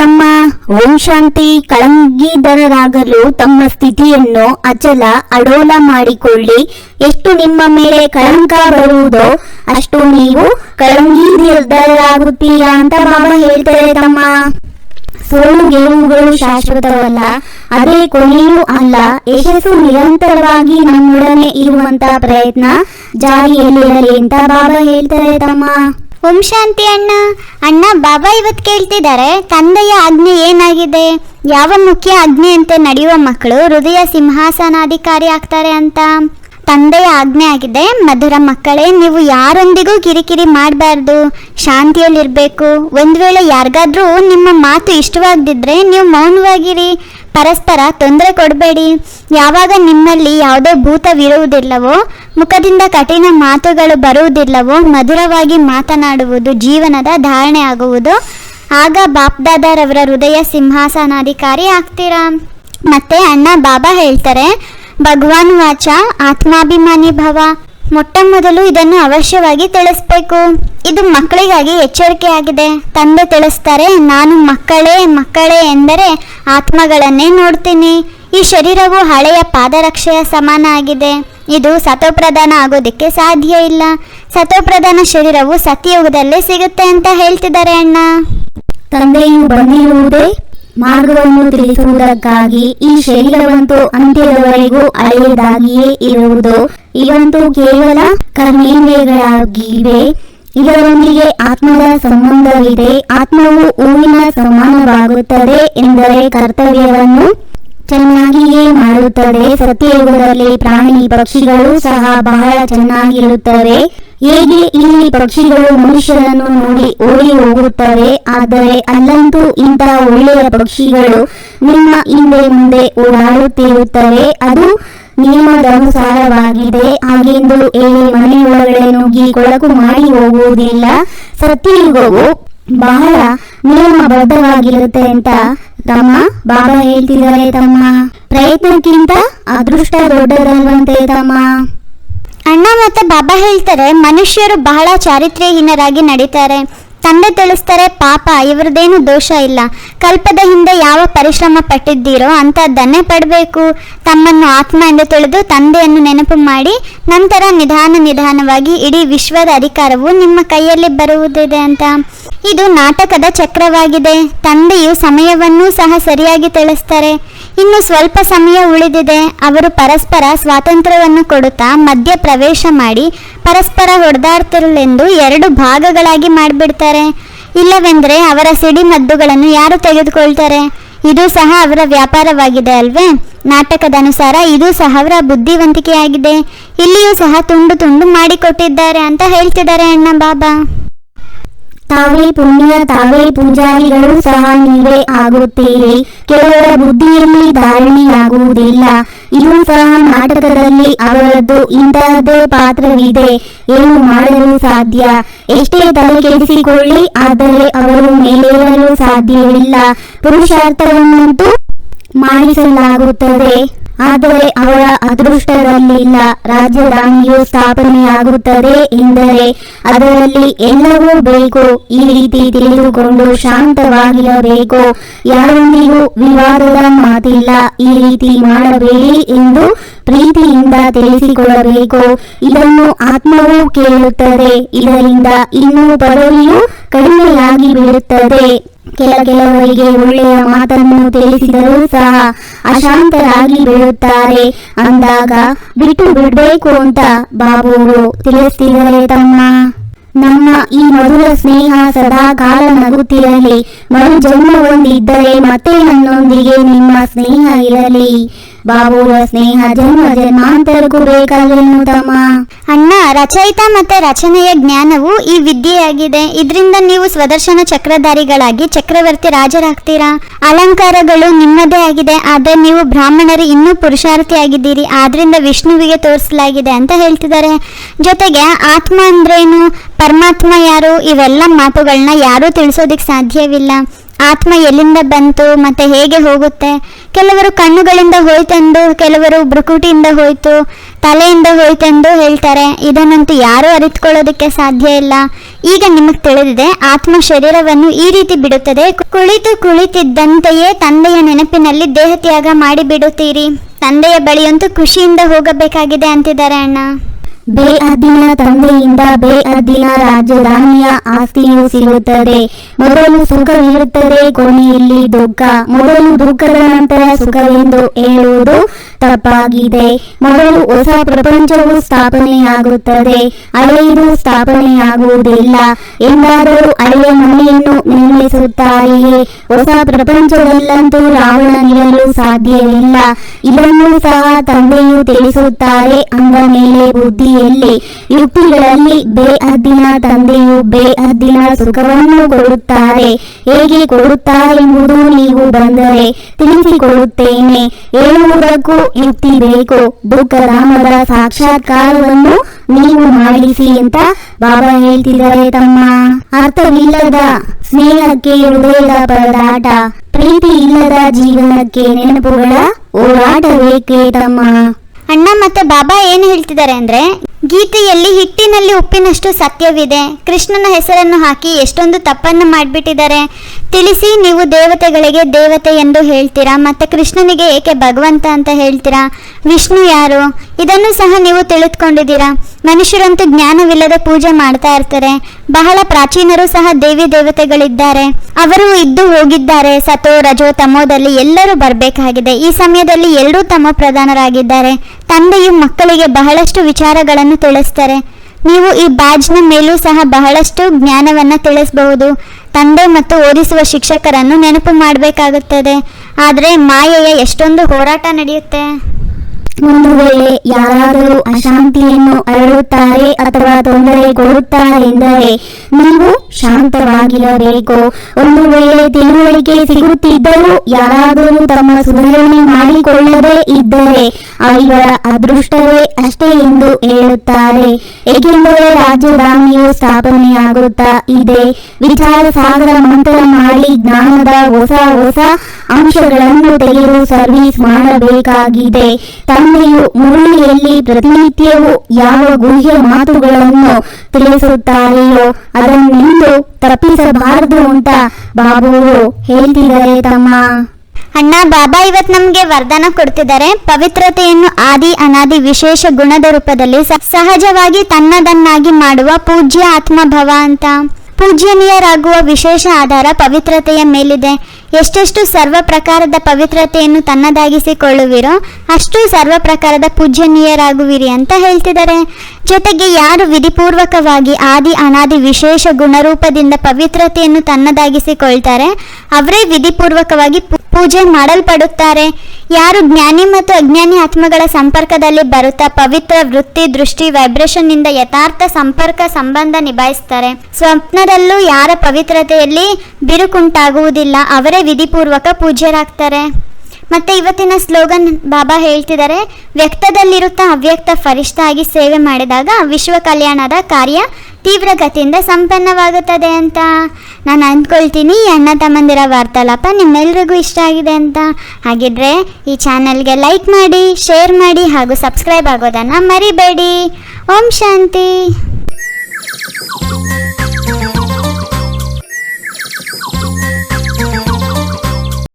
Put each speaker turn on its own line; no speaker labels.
ತಮ್ಮ ಓಂ ಶಾಂತಿ ಕಳಂಗಿದರಾಗಲು ತಮ್ಮ ಸ್ಥಿತಿಯನ್ನು ಅಚಲ ಅಡೋಲ ಮಾಡಿಕೊಳ್ಳಿ. ಎಷ್ಟು ನಿಮ್ಮ ಮೇಲೆ ಕಳಂಕ ಬರುವುದೋ ಅಷ್ಟು ನೀವು ಕಳಂಗಿದರಾಗುತ್ತೀರಾ ಅಂತ ಬಾಬಾ ಹೇಳ್ತಾರೆ ತಮ್ಮ. ಸೋಲು ಗೆಲುವುಗಳು ಶಾಶ್ವತವಲ್ಲ, ಅದೇ ಕೊನೆಯೂ ಅಲ್ಲ, ಯಶಸ್ಸು ನಿರಂತರವಾಗಿ ನಮ್ಮೊಡನೆ ಇರುವಂತ ಪ್ರಯತ್ನ ಜಾರಿಯಲ್ಲಿರಲಿ ಅಂತ ಬಾಬಾ ಹೇಳ್ತಾರೆ ತಮ್ಮ.
ಓಂ ಶಾಂತಿ ಅಣ್ಣ. ಅಣ್ಣ, ಬಾಬಾ ಇವತ್ತು ಕೇಳ್ತಿದ್ದಾರೆ ತಂದೆಯ ಆಜ್ಞೆ ಏನಾಗಿದೆ? ಯಾವ ಮುಖ್ಯ ಆಜ್ಞೆಯಂತೆ ನಡೆಯುವ ಮಕ್ಕಳು ಹೃದಯ ಸಿಂಹಾಸನಾಧಿಕಾರಿ ಆಗ್ತಾರೆ ಅಂತ? ತಂದೆಯ ಆಜ್ಞೆ ಆಗಿದೆ, ಮಧುರ ಮಕ್ಕಳೇ, ನೀವು ಯಾರೊಂದಿಗೂ ಕಿರಿಕಿರಿ ಮಾಡಬಾರ್ದು, ಶಾಂತಿಯಲ್ಲಿರಬೇಕು. ಒಂದು ವೇಳೆ ಯಾರಿಗಾದ್ರೂ ನಿಮ್ಮ ಮಾತು ಇಷ್ಟವಾಗದಿದ್ರೆ ನೀವು ಮೌನವಾಗಿರಿ. ಪರಸ್ಪರ ತೊಂದರೆ ಕೊಡಬೇಡಿ. ಯಾವಾಗ ನಿಮ್ಮಲ್ಲಿ ಯಾವುದೇ ಭೂತವಿರುವುದಿಲ್ಲವೋ, ಮುಖದಿಂದ ಕಠಿಣ ಮಾತುಗಳು ಬರುವುದಿಲ್ಲವೋ, ಮಧುರವಾಗಿ ಮಾತನಾಡುವುದು ಜೀವನದ ಧಾರಣೆ ಆಗುವುದು. ಆಗ ಬಾಪ್ದಾದಾರವರ ಹೃದಯ ಸಿಂಹಾಸನಾಧಿಕಾರಿ ಆಗ್ತೀರಾ? ಮತ್ತೆ ಅಣ್ಣ ಬಾಬಾ ಹೇಳ್ತಾರೆ, ಭಗವಾನ್ ವಾಚ ಆತ್ಮಾಭಿಮಾನಿ ಭವ. ಮೊಟ್ಟ ಮೊದಲು ಇದನ್ನು ಅವಶ್ಯವಾಗಿ ತಿಳಿಸ್ಬೇಕು. ಇದು ಮಕ್ಕಳಿಗಾಗಿ ಎಚ್ಚರಿಕೆ ಆಗಿದೆ ತಂದೆ ತಿಳಿಸ್ತಾರೆ, ನಾನು ಮಕ್ಕಳೇ ಮಕ್ಕಳೇ ಎಂದರೆ ಆತ್ಮಗಳನ್ನೇ ನೋಡ್ತೀನಿ. ಈ ಶರೀರವು ಹಳೆಯ ಪಾದರಕ್ಷೆಯ ಸಮಾನ ಆಗಿದೆ ಇದು ಸತೋಪ್ರಧಾನ ಆಗೋದಕ್ಕೆ ಸಾಧ್ಯ ಇಲ್ಲ. ಸತೋಪ್ರಧಾನ ಶರೀರವು ಸತ್ಯಯುಗದಲ್ಲೇ ಸಿಗುತ್ತೆ ಅಂತ ಹೇಳ್ತಿದ್ದಾರೆ ಅಣ್ಣ.
ತಂದೆಯು ಬಂದಿರುವುದೇ ಮಾರ್ಗವನ್ನು ತಿಳಿಸುವುದಕ್ಕಾಗಿ ಈ ಶರೀರವಂತೂ ಅಂತ್ಯದವರೆಗೂ ಹಳೆಯದಾಗಿಯೇ ಇರುವುದು ಇವಂತೂ ಕೇವಲ ಕರ್ಮೇಂದ್ರಿಯಗಳಾಗಿವೆ. ಇದರೊಂದಿಗೆ ಆತ್ಮದ ಸಂಬಂಧವಿದೆ. ಆತ್ಮವು ಹೂವಿನ ಸಮಾನವಾಗುತ್ತದೆ ಎಂದರೆ ಕರ್ತವ್ಯವನ್ನು ಚೆನ್ನಾಗಿಯೇ ಮಾಡುತ್ತದೆ. ಸತ್ಯಯುಗದಲ್ಲಿ ಪ್ರಾಣಿ ಪಕ್ಷಿಗಳು ಸಹ ಬಹಳ ಚೆನ್ನಾಗಿರುತ್ತವೆ. ಹೇಗೆ ಇಲ್ಲಿ ಪಕ್ಷಿಗಳು ಮನುಷ್ಯರನ್ನು ನೋಡಿ ಓಡಿ ಹೋಗುತ್ತವೆ? ಆದರೆ ಅಲ್ಲಂತೂ ಇಂತಹ ಒಳ್ಳೆಯ ಪಕ್ಷಿಗಳು ನಿಮ್ಮ ಹಿಂದೆ ಮುಂದೆ ಓಡಾಡುತ್ತಿರುತ್ತವೆ. ಅದು ನಿಯಮದನುಸಾರವಾಗಿದೆ. ಹಾಗೆಂದು ಹೇಳಿ ಮನೆಯೊಳಗಡೆ ನುಗ್ಗಿ ಕೊಳಕು ಮಾಡಿ ಹೋಗುವುದಿಲ್ಲ. ಸತ್ಯಯುಗವು ಬಹಳ ನಿಯಮಬದ್ಧವಾಗಿರುತ್ತೆ ಅಂತ ತಮ್ಮ ಬಾಬಾ ಹೇಳ್ತಿದ್ದಾರೆ ತಮ್ಮ. ಪ್ರಯತ್ನಕ್ಕಿಂತ ಅದೃಷ್ಟ ದೊಡ್ಡದಲ್ವಂತೆ ತಮ್ಮ.
ಅಣ್ಣ ಮತ್ತೆ ಬಾಬಾ ಹೇಳ್ತಾರೆ, ಮನುಷ್ಯರು ಬಹಳ ಚಾರಿತ್ರ್ಯಹೀನರಾಗಿ ನಡೀತಾರೆ. ತಂದೆ ತಿಳಿಸ್ತಾರೆ, ಪಾಪ, ಇವ್ರದ್ದೇನು ದೋಷ ಇಲ್ಲ. ಕಲ್ಪದ ಹಿಂದೆ ಯಾವ ಪರಿಶ್ರಮ ಪಟ್ಟಿದ್ದೀರೋ ಅಂಥದ್ದನ್ನೇ ಪಡಬೇಕು. ತಮ್ಮನ್ನು ಆತ್ಮ ಎಂದು ತಿಳಿದು ತಂದೆಯನ್ನು ನೆನಪು ಮಾಡಿ, ನಂತರ ನಿಧಾನ ನಿಧಾನವಾಗಿ ಇಡೀ ವಿಶ್ವದ ಅಧಿಕಾರವು ನಿಮ್ಮ ಕೈಯಲ್ಲಿ ಬರುವುದಿದೆ ಅಂತ. ಇದು ನಾಟಕದ ಚಕ್ರವಾಗಿದೆ. ತಂದೆಯು ಸಮಯವನ್ನೂ ಸಹ ಸರಿಯಾಗಿ ತಿಳಿಸ್ತಾರೆ. ಇನ್ನು ಸ್ವಲ್ಪ ಸಮಯ ಉಳಿದಿದೆ. ಅವರು ಪರಸ್ಪರ ಸ್ವಾತಂತ್ರ್ಯವನ್ನು ಕೊಡುತ್ತಾ ಮಧ್ಯ ಪ್ರವೇಶ ಮಾಡಿ, ಪರಸ್ಪರ ಹೊಡೆದಾಡ್ತಿರಲೆಂದು ಎರಡು ಭಾಗಗಳಾಗಿ ಮಾಡಿಬಿಡ್ತಾರೆ. ಇಲ್ಲವೆಂದರೆ ಅವರ ಸಿಡಿಮದ್ದುಗಳನ್ನು ಯಾರು ತೆಗೆದುಕೊಳ್ತಾರೆ? ಇದು ಸಹ ಅವರ ವ್ಯಾಪಾರವಾಗಿದೆ ಅಲ್ವೇ? ನಾಟಕದ ಅನುಸಾರ ಇದು ಸಹ ಅವರ ಬುದ್ಧಿವಂತಿಕೆಯಾಗಿದೆ. ಇಲ್ಲಿಯೂ ಸಹ ತುಂಡು ತುಂಡು ಮಾಡಿಕೊಟ್ಟಿದ್ದಾರೆ ಅಂತ ಹೇಳ್ತಿದ್ದಾರೆ ಅಣ್ಣ ಬಾಬಾ.
ತಾವೇ ಪುಣ್ಯ, ತಾವೇ ಪೂಜಾರಿಗಳು ಸಹ ನೀವೇ ಆಗುತ್ತೀರಿ. ಕೆಲವರ ಬುದ್ಧಿಯಲ್ಲಿ ಧಾರಣೆಯಾಗುವುದಿಲ್ಲ. ಇದು ಸಹ ನಾಟಕದಲ್ಲಿ ಅವರದ್ದು ಇಂತಹದ್ದೇ ಪಾತ್ರವಿದೆ. ಏನು ಮಾಡಲು ಸಾಧ್ಯ? ಎಷ್ಟೇ ತಲೆ ಕೆಡಿಸಿಕೊಳ್ಳಿ, ಆದರೆ ಅವರು ಮೇಲೇರಲು ಸಾಧ್ಯವಿಲ್ಲ. ಪುರುಷಾರ್ಥವನ್ನಂತೂ ಮಾಡಿಸಲಾಗುತ್ತದೆ. ಆದರೆ ಅವರ ಅದೃಷ್ಟದಲ್ಲಿಲ್ಲ ರಾಜಧಾನಿಯು ಸ್ಥಾಪನೆಯಾಗುತ್ತದೆ ಎಂದರೆ ಅದರಲ್ಲಿ ಎಲ್ಲವೂ ಬೇಕು. ಈ ರೀತಿ ತಿಳಿದುಕೊಂಡು ಶಾಂತವಾಗಿರಬೇಕು. ಯಾರೊಂದಿಗೂ ವಿವಾದದ ಮಾತಿಲ್ಲ. ಈ ರೀತಿ ಮಾಡಬೇಡಿ ಎಂದು ಪ್ರೀತಿಯಿಂದ ತಿಳಿಸಿಕೊಳ್ಳಬೇಕು. ಇದನ್ನು ಆತ್ಮವೂ ಕೇಳುತ್ತದೆ. ಇದರಿಂದ ಇನ್ನೂ ಪದವಿಯು ಕಡಿಮೆಯಾಗಿ ಬಿಡುತ್ತದೆ ಕೆಲ ಕೆಲವರಿಗೆ ಒಳ್ಳೆಯ ಮಾತನ್ನು ತಿಳಿಸಿದರೂ ಸಹ ಅಶಾಂತರಾಗಿ ಬೀಳುತ್ತಾರೆ ಅಂದಾಗ ಬಿಟ್ಟು ಬಿಡಬೇಕು ಅಂತ ಬಾಬುವು ತಿಳಿಸ್ತಿದ್ದಾರೆ ತಮ್ಮ ನಮ್ಮ ಈ ಮಧುರ ಸ್ನೇಹ ಸದಾ ಕಾಲ ನಗುತ್ತಿರಲಿ. ಮರು ಜನ್ಮ ಒಂದಿದ್ದರೆ ಮತ್ತೆ ನನ್ನೊಂದಿಗೆ ನಿಮ್ಮ ಸ್ನೇಹ ಇರಲಿ. ಬಾಬುವ ಸ್ನೇಹ ಜನ್ಮ ಜನ್ಮಾಂತರಕ್ಕೂ ಬೇಕಾಗೇನು ತಮ್ಮ
ಅಣ್ಣ, ರಚಯಿತ ಮತ್ತೆ ರಚನೆಯ ಜ್ಞಾನವು ಈ ವಿದ್ಯೆಯಾಗಿದೆ. ಇದರಿಂದ ನೀವು ಸ್ವದರ್ಶನ ಚಕ್ರಧಾರಿಗಳಾಗಿ ಚಕ್ರವರ್ತಿ ರಾಜರಾಗ್ತೀರಾ? ಅಲಂಕಾರಗಳು ನಿಮ್ಮದೇ ಆಗಿದೆ, ಆದರೆ ನೀವು ಬ್ರಾಹ್ಮಣರು ಇನ್ನೂ ಪುರುಷಾರ್ಥಿಯಾಗಿದ್ದೀರಿ. ಆದ್ರಿಂದ ವಿಷ್ಣುವಿಗೆ ತೋರಿಸಲಾಗಿದೆ ಅಂತ ಹೇಳ್ತಿದ್ದಾರೆ. ಜೊತೆಗೆ ಆತ್ಮ ಅಂದ್ರೇನು? ಪರಮಾತ್ಮ ಯಾರು? ಇವೆಲ್ಲ ಮಾತುಗಳನ್ನ ಯಾರೂ ತಿಳಿಸೋದಿಕ್ ಸಾಧ್ಯವಿಲ್ಲ. ಆತ್ಮ ಎಲ್ಲಿಂದ ಬಂತು, ಮತ್ತೆ ಹೇಗೆ ಹೋಗುತ್ತೆ? ಕೆಲವರು ಕಣ್ಣುಗಳಿಂದ ಹೋಯ್ತೆಂದು, ಕೆಲವರು ಭ್ರುಕುಟಿಯಿಂದ ಹೋಯ್ತು, ತಲೆಯಿಂದ ಹೋಯ್ತೆಂದು ಹೇಳ್ತಾರೆ. ಇದನ್ನಂತೂ ಯಾರೂ ಅರಿತುಕೊಳ್ಳೋದಕ್ಕೆ ಸಾಧ್ಯ ಇಲ್ಲ. ಈಗ ನಿಮಗೆ ತಿಳಿದಿದೆ, ಆತ್ಮ ಶರೀರವನ್ನು ಈ ರೀತಿ ಬಿಡುತ್ತದೆ, ಕುಳಿತು ಕುಳಿತಿದ್ದಂತೆಯೇ ತಂದೆಯ ನೆನಪಿನಲ್ಲಿ ದೇಹತ್ಯಾಗ ಮಾಡಿ ಬಿಡುತ್ತೀರಿ ತಂದೆಯ ಬಳಿಯಂತೂ ಖುಷಿಯಿಂದ ಹೋಗಬೇಕಾಗಿದೆ ಅಂತಿದ್ದಾರೆ ಅಣ್ಣ.
ಬೇಅದ್ದಿನ ತಂದೆಯಿಂದ ಬೇ ಬೇಅದ್ದಿನ ರಾಜಧಾನಿಯ ಆಸ್ತಿಯು ಸಿಗುತ್ತದೆ. ಮೊದಲು ಸುಖವಿರುತ್ತದೆ ಕೊನೆಯಲ್ಲಿ ದುಃಖ. ಮೊದಲು ದುಃಖದ ನಂತರ ಸುಖವೆಂದು ಹೇಳುವುದು ತಪ್ಪಾಗಿದೆ. ಮೊದಲು ಹೊಸ ಪ್ರಪಂಚವು ಸ್ಥಾಪನೆಯಾಗುತ್ತದೆ. ಹಳೆಯದು ಸ್ಥಾಪನೆಯಾಗುವುದಿಲ್ಲ. ಎಂದಾದರೂ ಹಳೆಯ ಮನೆಯನ್ನು ನಿರ್ಮಿಸುತ್ತಾರೆಯೇ? ಹೊಸ ಪ್ರಪಂಚದಲ್ಲಂತೂ ರಾವಣನಿರಲು ಸಾಧ್ಯವಿಲ್ಲ. ಇದನ್ನು ಸಹ ತಂದೆಯು ತಿಳಿಸುತ್ತಾರೆ. ಅಂದ ಮೇಲೆ ಬುದ್ಧಿಯಲ್ಲಿ ಯುಕ್ತಿಗಳಲ್ಲಿ ಅದಿನ ತಂದೆಯು ಬೇಅದ್ದಿನ ಸುಖವನ್ನು ಕೊಡುತ್ತಾರೆ. ಹೇಗೆ ಕೊಡುತ್ತಾರೆ ಎಂಬುದು ನೀವು ಬಂದರೆ ತಿಳಿಸಿಕೊಡುತ್ತೇನೆ ಹೇಳುವುದಕ್ಕೂ ಯುಕ್ತಿ ಬೇಕು ದುಃಖಧಾಮದ ಸಾಕ್ಷಾತ್ಕಾರವನ್ನು ನೀವು ಮಾಡಿಸಿ ಅಂತ ಬಾಬಾ ಹೇಳ್ತಿದ್ದಾರೆ ತಮ್ಮ. ಅರ್ಥವಿಲ್ಲದ ಸ್ನೇಹಕ್ಕೆ ಹೃದಯದ ಪರದಾಟ ಪ್ರೀತಿ ಇಲ್ಲದ ಜೀವನಕ್ಕೆ ನೆನಪುಗಳ ಓಡಾಟ ಬೇಕೇ ತಮ್ಮ?
ಅಣ್ಣ ಮತ್ತೆ ಬಾಬಾ ಏನು ಹೇಳ್ತಿದ್ದಾರೆ ಅಂದ್ರೆ, ಗೀತೆಯಲ್ಲಿ ಹಿಟ್ಟಿನಲ್ಲಿ ಉಪ್ಪಿನಷ್ಟು ಸತ್ಯವಿದೆ, ಕೃಷ್ಣನ ಹೆಸರನ್ನು ಹಾಕಿ ಎಷ್ಟೊಂದು ತಪ್ಪನ್ನು ಮಾಡಿಬಿಟ್ಟಿದ್ದಾರೆ. ತಿಳಿಸಿ ನೀವು ದೇವತೆಗಳಿಗೆ ದೇವತೆ ಎಂದು ಹೇಳ್ತೀರಾ, ಮತ್ತೆ ಕೃಷ್ಣನಿಗೆ ಏಕೆ ಭಗವಂತ ಅಂತ ಹೇಳ್ತೀರಾ, ವಿಷ್ಣು ಯಾರು, ಇದನ್ನು ಸಹ ನೀವು ತಿಳಿದುಕೊಂಡಿದ್ದೀರಾ. ಮನುಷ್ಯರಂತೂ ಜ್ಞಾನವಿಲ್ಲದೆ ಪೂಜೆ ಮಾಡ್ತಾ ಇರ್ತಾರೆ, ಬಹಳ ಪ್ರಾಚೀನರು ಸಹ ದೇವಿ ದೇವತೆಗಳಿದ್ದಾರೆ. ಅವರು ಇದ್ದು ಹೋಗಿದ್ದಾರೆ, ಸತೋ ರಜೋ ತಮೋದಲ್ಲಿ ಎಲ್ಲರೂ ಬರಬೇಕಾಗಿದೆ, ಈ ಸಮಯದಲ್ಲಿ ಎಲ್ಲರೂ ತಮ್ಮ ಪ್ರಧಾನರಾಗಿದ್ದಾರೆ. ತಂದೆಯು ಮಕ್ಕಳಿಗೆ ಬಹಳಷ್ಟು ವಿಚಾರಗಳನ್ನು ತಿಳಿಸ್ತಾರೆ. ನೀವು ಈ ಬ್ಯಾಜ್ನ ಮೇಲೂ ಸಹ ಬಹಳಷ್ಟು ಜ್ಞಾನವನ್ನು ತಿಳಿಸಬಹುದು. ತಂದೆ ಮತ್ತು ಓದಿಸುವ ಶಿಕ್ಷಕರನ್ನು ನೆನಪು ಮಾಡಬೇಕಾಗುತ್ತದೆ. ಆದರೆ ಮಾಯೆಯ ಎಷ್ಟೊಂದು ಹೋರಾಟ ನಡೆಯುತ್ತೆ.
ಒಂದು ವೇಳೆ ಯಾರಾದರೂ ಅಶಾಂತಿಯನ್ನು ಅರಳುತ್ತಾರೆ ಅಥವಾ ತೊಂದರೆ ಕೊಡುತ್ತಾರೆ ಎಂದರೆ ನೀವು ಶಾಂತವಾಗಿರಬೇಕು. ಒಂದು ವೇಳೆ ತಿಳುವಳಿಕೆ ಸಿಗುತ್ತಿದ್ದರೂ ಯಾರಾದರೂ ತಮ್ಮ ಸುಧಾರಣೆ ಮಾಡಿಕೊಳ್ಳದೆ ಇದ್ದರೆ ಅವರ ಅದೃಷ್ಟವೇ ಅಷ್ಟೇ ಎಂದು ಹೇಳುತ್ತಾರೆ. ಏಕೆಂದರೆ ರಾಜಧಾನಿಯು ಸ್ಥಾಪನೆಯಾಗುತ್ತಾ ಇದೆ. ವಿಚಾರ ಸಾಗರ ಮಂತ್ರ ಮಾಡಿ ಜ್ಞಾನದ ಹೊಸ ಹೊಸ ಅಂಶಗಳನ್ನು ತೆಗೆದು ಸರ್ವಿಸ್ ಮಾಡಬೇಕಾಗಿದೆ. ತಂದೆಯು ಮುರಳಿಯಲ್ಲಿ ಪ್ರತಿನಿತ್ಯವೂ ಯಾವ ಗುಹ್ಯ ಮಾತುಗಳನ್ನು ತಿಳಿಸುತ್ತಾರೆಯೋ ಅದನ್ನೆಂದು ತಪ್ಪಿಸಬಾರದು ಅಂತ ಬಾಬುವು ಹೇಳ್ತಿದ್ದಾರೆ ತಮ್ಮ.
ಅಣ್ಣ, ಬಾಬಾ ಇವತ್ ನಮ್ಗೆ ವರದಾನ ಕೊಡ್ತಿದ್ದಾರೆ. ಪವಿತ್ರತೆಯನ್ನು ಆದಿ ಅನಾದಿ ವಿಶೇಷ ಗುಣದ ರೂಪದಲ್ಲಿ ಸಹಜವಾಗಿ ತನ್ನದನ್ನಾಗಿ ಮಾಡುವ ಪೂಜ್ಯ ಆತ್ಮಭವ ಅಂತ. ಪೂಜ್ಯನೀಯರಾಗುವ ವಿಶೇಷ ಆಧಾರ ಪವಿತ್ರತೆಯ ಮೇಲಿದೆ. ಎಷ್ಟೆಷ್ಟು ಸರ್ವ ಪ್ರಕಾರದ ಪವಿತ್ರತೆಯನ್ನು ತನ್ನದಾಗಿಸಿಕೊಳ್ಳುವಿರೋ, ಅಷ್ಟು ಸರ್ವ ಪ್ರಕಾರದ ಪೂಜ್ಯನೀಯರಾಗುವಿರಿ ಅಂತ ಹೇಳ್ತಿದ್ದಾರೆ. ಜೊತೆಗೆ ಯಾರು ವಿಧಿಪೂರ್ವಕವಾಗಿ ಆದಿ ಅನಾದಿ ವಿಶೇಷ ಗುಣರೂಪದಿಂದ ಪವಿತ್ರತೆಯನ್ನು ತನ್ನದಾಗಿಸಿಕೊಳ್ತಾರೆ, ಅವರೇ ವಿಧಿಪೂರ್ವಕವಾಗಿ ಪೂಜೆ ಮಾಡಲ್ಪಡುತ್ತಾರೆ. ಯಾರು ಜ್ಞಾನಿ ಮತ್ತು ಅಜ್ಞಾನಿ ಆತ್ಮಗಳ ಸಂಪರ್ಕದಲ್ಲಿ ಬರುತ್ತಾ ಪವಿತ್ರ ವೃತ್ತಿ, ದೃಷ್ಟಿ ವೈಬ್ರೇಷನ್ನಿಂದ ಯಥಾರ್ಥ ಸಂಪರ್ಕ, ಸಂಬಂಧ ನಿಭಾಯಿಸ್ತಾರೆ ಸ್ವಪ್ನದಲ್ಲೂ ಯಾರ ಪವಿತ್ರತೆಯಲ್ಲಿ ಬಿರುಕುಂಟಾಗುವುದಿಲ್ಲ, ಅವರೇ ವಿಧಿಪೂರ್ವಕ ಪೂಜ್ಯರಾಗ್ತಾರೆ. ಮತ್ತೆ ಇವತ್ತಿನ ಸ್ಲೋಗನ್ ಬಾಬಾ ಹೇಳ್ತಿದ್ದಾರೆ, ವ್ಯಕ್ತದಲ್ಲಿರುತ್ತಾ ಅವ್ಯಕ್ತ ಫರಿಷ್ಠ ಸೇವೆ ಮಾಡಿದಾಗ ವಿಶ್ವ ಕಲ್ಯಾಣದ ಕಾರ್ಯ ತೀವ್ರಗತಿಯಿಂದ ಸಂಪನ್ನವಾಗುತ್ತದೆ ಅಂತ. ನಾನು ಅಂದ್ಕೊಳ್ತೀನಿ ಈ ಅಣ್ಣ ತಮ್ಮಂದಿರ ವಾರ್ತಾಲಾಪ ನಿಮ್ಮೆಲ್ರಿಗೂ ಇಷ್ಟ ಆಗಿದೆ ಅಂತ. ಹಾಗಿದ್ರೆ ಈ ಚಾನೆಲ್ಗೆ ಲೈಕ್ ಮಾಡಿ, ಶೇರ್ ಮಾಡಿ ಹಾಗೂ ಸಬ್ಸ್ಕ್ರೈಬ್ ಆಗೋದನ್ನು ಮರಿಬೇಡಿ. ಓಂ ಶಾಂತಿ.